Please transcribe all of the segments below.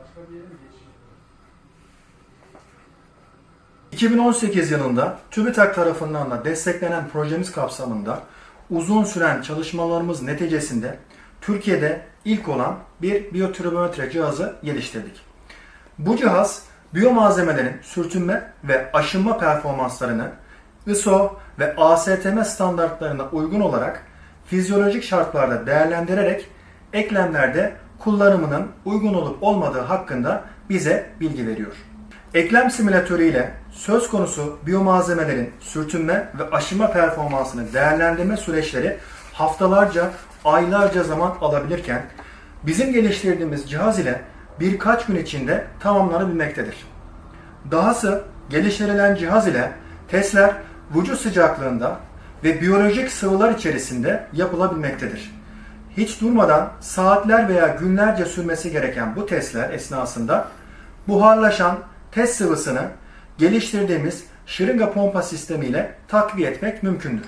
Başka bir yere mi geçeyim? 2018 yılında TÜBİTAK tarafından da desteklenen projemiz kapsamında uzun süren çalışmalarımız neticesinde Türkiye'de ilk olan bir biyotribometre cihazı geliştirdik. Bu cihaz biyomalzemelerin sürtünme ve aşınma performanslarını ISO ve ASTM standartlarına uygun olarak fizyolojik şartlarda değerlendirerek eklemlerde kullanımının uygun olup olmadığı hakkında bize bilgi veriyor. Eklem simülatörü ile söz konusu biyomalzemelerin sürtünme ve aşınma performansını değerlendirme süreçleri haftalarca, aylarca zaman alabilirken bizim geliştirdiğimiz cihaz ile birkaç gün içinde tamamlanabilmektedir. Dahası geliştirilen cihaz ile testler vücut sıcaklığında ve biyolojik sıvılar içerisinde yapılabilmektedir. Hiç durmadan saatler veya günlerce sürmesi gereken bu testler esnasında buharlaşan test sıvısını geliştirdiğimiz şırınga pompa sistemiyle takviye etmek mümkündür.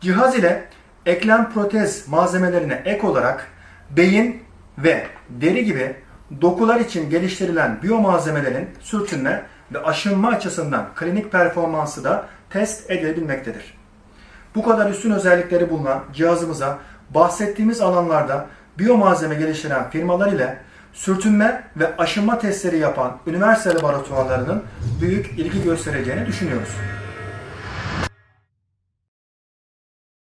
Cihaz ile eklem protez malzemelerine ek olarak beyin ve deri gibi dokular için geliştirilen biyomalzemelerin sürtünme ve aşınma açısından klinik performansı da test edilebilmektedir. Bu kadar üstün özellikleri bulunan cihazımıza bahsettiğimiz alanlarda biyomalzeme geliştiren firmalar ile sürtünme ve aşınma testleri yapan üniversite laboratuvarlarının büyük ilgi göstereceğini düşünüyoruz.